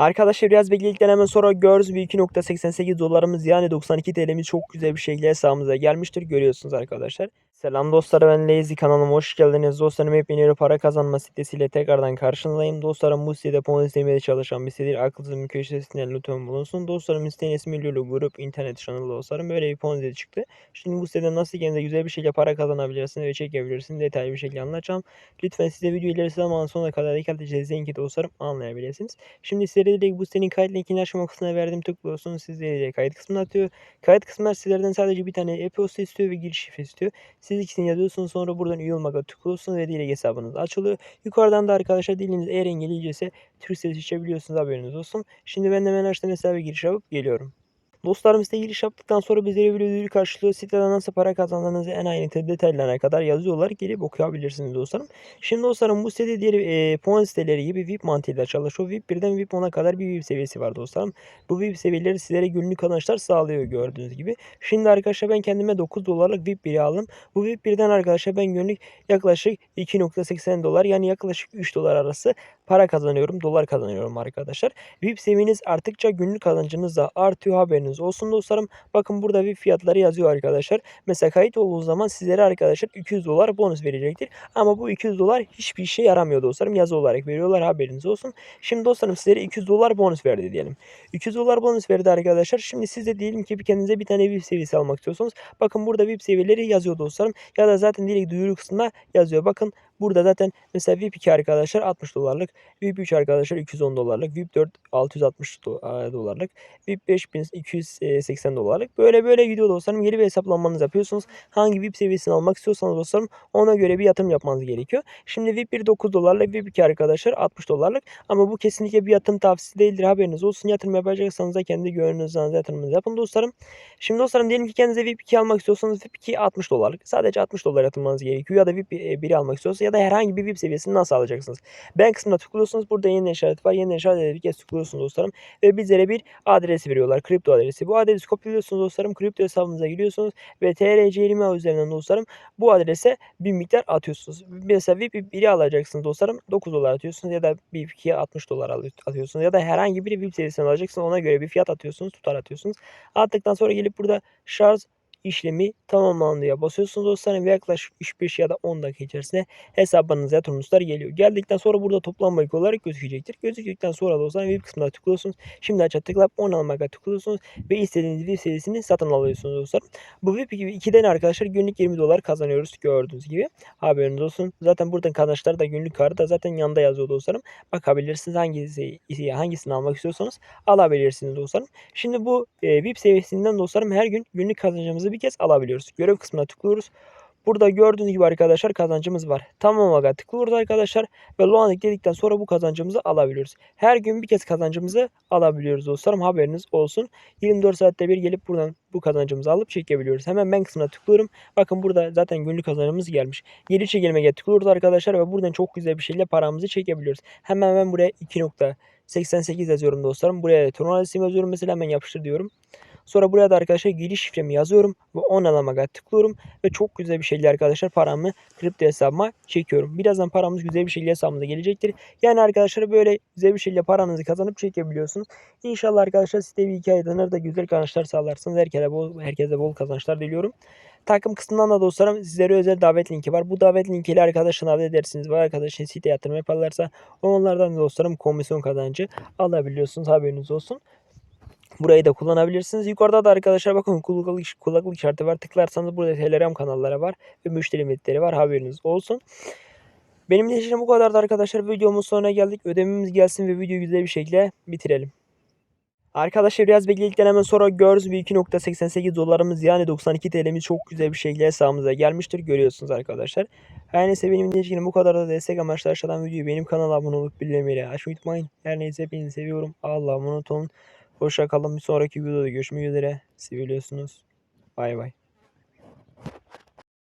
Arkadaşlar biraz bekledikten hemen sonra gördüğünüz bir 2.88 dolarımız yani 92 TL'miz çok güzel bir şekilde hesabımıza gelmiştir. Görüyorsunuz arkadaşlar. Selam dostlar ben Lazy kanalıma hoş geldiniz. Dostlarım hep yeni para kazanma sitesiyle tekrardan karşınızdayım. Dostlarım bu sitede puan istemeye çalışan bir sitedir. Aklınızın köşesinden lütfen bulunsun. Dostlarım sitenin ismi Lulu Grup internet channel dostlarım. Böyle bir puan sitesi çıktı. Şimdi bu siteden nasıl kendinize güzel bir şekilde para kazanabilirsiniz ve çekebilirsiniz. Detaylı bir şekilde anlatacağım. Lütfen size videoyu ilerisi zaman sonuna kadar dikkatlice izleyin ki dostlarım anlayabilirsiniz. Şimdi sizlere direkt bu sitenin kayıt linkini aşama kısmına verdim. Tıklıyorsunuz sizlere kayıt kısmına atıyor. Kayıt kısmına sizlerden sadece bir tane e-posta istiyor ve giriş şifre istiyor. Siz ikisini yazıyorsunuz sonra buradan üye olmaya tıklıyorsunuz ve dilek hesabınız açılıyor. Yukarıdan da arkadaşlar diliniz eğer İngilizce ise Türkçe seçebiliyorsunuz haberiniz olsun. Şimdi ben hemen açtığım hesaba giriş yapıp geliyorum. Dostlarım site giriş yaptıktan sonra bizlere bir ödülü karşılıyor. Siteden nasıl para kazandığınızı en ayrıntı detaylarına kadar yazıyorlar. Gelip okuyabilirsiniz dostlarım. Şimdi dostlarım bu site diğer e, puan siteleri gibi VIP mantığıyla çalışıyor. VIP 1'den VIP 10'a kadar bir VIP seviyesi var dostlarım. Bu VIP seviyeleri sizlere günlük kazançlar sağlıyor gördüğünüz gibi. Şimdi arkadaşlar ben kendime 9 dolarlık VIP 1'i aldım. Bu VIP 1'den arkadaşlar ben günlük yaklaşık 2.80 dolar yani yaklaşık 3 dolar arası para kazanıyorum. Dolar kazanıyorum arkadaşlar. VIP seviyeniz arttıkça günlük kazancınız da artıyor haberiniz olsun dostlarım. Bakın burada VIP fiyatları yazıyor arkadaşlar. Mesela kayıt olduğu zaman sizlere arkadaşlar 200 dolar bonus verecektir. Ama bu 200 dolar hiçbir işe yaramıyor dostlarım. Yazı olarak veriyorlar haberiniz olsun. Şimdi dostlarım sizlere 200 dolar bonus verdi diyelim. 200 dolar bonus verdi arkadaşlar. Şimdi siz de diyelim ki bir kendinize bir tane VIP seviyesi almak istiyorsunuz. Bakın burada VIP seviyeleri yazıyor dostlarım. Ya da zaten direkt duyuru kısmında yazıyor. Bakın Burada zaten mesela VIP 2 arkadaşlar 60 dolarlık. VIP 3 arkadaşlar 210 dolarlık. VIP 4 660 dolarlık. VIP 5 280 dolarlık. Böyle böyle gidiyor dostlarım. Geri bir hesaplanmanızı yapıyorsunuz. Hangi VIP seviyesini almak istiyorsanız dostlarım ona göre bir yatırım yapmanız gerekiyor. Şimdi VIP 1 9 dolarlık. VIP 2 arkadaşlar 60 dolarlık. Ama bu kesinlikle bir yatırım tavsiyesi değildir. Haberiniz olsun. Yatırım yapacaksanız da kendi gönlünüzden yatırımınızı yapın dostlarım. Şimdi dostlarım diyelim ki kendinize VIP 2 almak istiyorsanız VIP 2 60 dolarlık. Sadece 60 dolar yatırmanız gerekiyor. Ya da VIP 1'i almak istiyorsanız ya da herhangi bir VIP seviyesini nasıl alacaksınız? Ben kısmına tıklıyorsunuz. Burada yeni işaret var. Yeni işaret bir kez tıklıyorsunuz dostlarım. Ve bizlere bir adresi veriyorlar. Kripto adresi. Bu adresi kopyalıyorsunuz dostlarım. Kripto hesabınıza giriyorsunuz. Ve TRC20 üzerinden dostlarım bu adrese bir miktar atıyorsunuz. Mesela VIP 1'i alacaksınız dostlarım. 9 dolar atıyorsunuz ya da VIP 2'ye 60 dolar atıyorsunuz. Ya da herhangi bir VIP seviyesini alacaksınız. Ona göre bir fiyat atıyorsunuz. Tutar atıyorsunuz. Attıktan sonra gelip burada şarj işlemi tamamlandıya basıyorsunuz dostlarım ve yaklaşık 3-5 ya da 10 dakika içerisinde hesabınıza yatırımlar geliyor. Geldikten sonra burada toplam bayık olarak gözükecektir. Gözüktükten sonra dostlarım VIP kısmına tıklıyorsunuz. Şimdi aça tıklayıp 10 almaya tıklıyorsunuz ve istediğiniz VIP seviyesini satın alıyorsunuz dostlar. Bu VIP gibi 2'den arkadaşlar günlük 20 dolar kazanıyoruz gördüğünüz gibi. Haberiniz olsun. Zaten buradan kazançlar da günlük karı da zaten yanında yazıyor dostlarım. Bakabilirsiniz hangisi hangisini almak istiyorsanız alabilirsiniz dostlarım. Şimdi bu e, VIP seviyesinden dostlarım her gün günlük kazancımızı bir kez alabiliyoruz. Görev kısmına tıklıyoruz. Burada gördüğünüz gibi arkadaşlar kazancımız var. Tamam'a tıklıyoruz arkadaşlar ve Loan dedikten sonra bu kazancımızı alabiliyoruz. Her gün bir kez kazancımızı alabiliyoruz dostlarım haberiniz olsun. 24 saatte bir gelip buradan bu kazancımızı alıp çekebiliyoruz. Hemen ben kısmına tıklıyorum. Bakın burada zaten günlük kazancımız gelmiş. Geri çekilmeye tıklıyoruz arkadaşlar ve buradan çok güzel bir şekilde paramızı çekebiliyoruz. Hemen ben buraya 2.88 yazıyorum dostlarım. Buraya turnuva yazıyorum mesela hemen yapıştır diyorum. Sonra buraya da arkadaşlar giriş şifremi yazıyorum ve onalamaga tıklıyorum ve çok güzel bir şekilde arkadaşlar paramı kripto hesabıma çekiyorum. Birazdan paramız güzel bir şekilde hesabımıza gelecektir. Yani arkadaşlar böyle güzel bir şekilde paranızı kazanıp çekebiliyorsunuz. İnşallah arkadaşlar size bir aydanır da güzel kazançlar sağlarsınız. Herkese bol, herkese bol kazançlar diliyorum. Takım kısmından da dostlarım sizlere özel davet linki var. Bu davet linkiyle arkadaşlar davet edersiniz. Bu arkadaşın site yatırım yaparlarsa onlardan dostlarım komisyon kazancı alabiliyorsunuz. Haberiniz olsun. Burayı da kullanabilirsiniz. Yukarıda da arkadaşlar bakın kulaklık, kulaklık işareti var. Tıklarsanız burada Telegram kanalları var ve müşteri limitleri var. Haberiniz olsun. Benim de bu kadardı arkadaşlar. Videomuz sonuna geldik. Ödememiz gelsin ve videoyu güzel bir şekilde bitirelim. Arkadaşlar biraz bekledikten hemen sonra gördüğünüz bir 2.88 dolarımız yani 92 TL'miz çok güzel bir şekilde hesabımıza gelmiştir. Görüyorsunuz arkadaşlar. Her neyse benim dinleyicilerim bu kadar da destek amaçlı aşağıdan videoyu benim kanala abone olup bildirimleri açmayı unutmayın. Her neyse hepinizi seviyorum. Allah'a emanet olun. Hoşça kalın. Bir sonraki videoda görüşmek üzere. Seviliyorsunuz. Bay bay.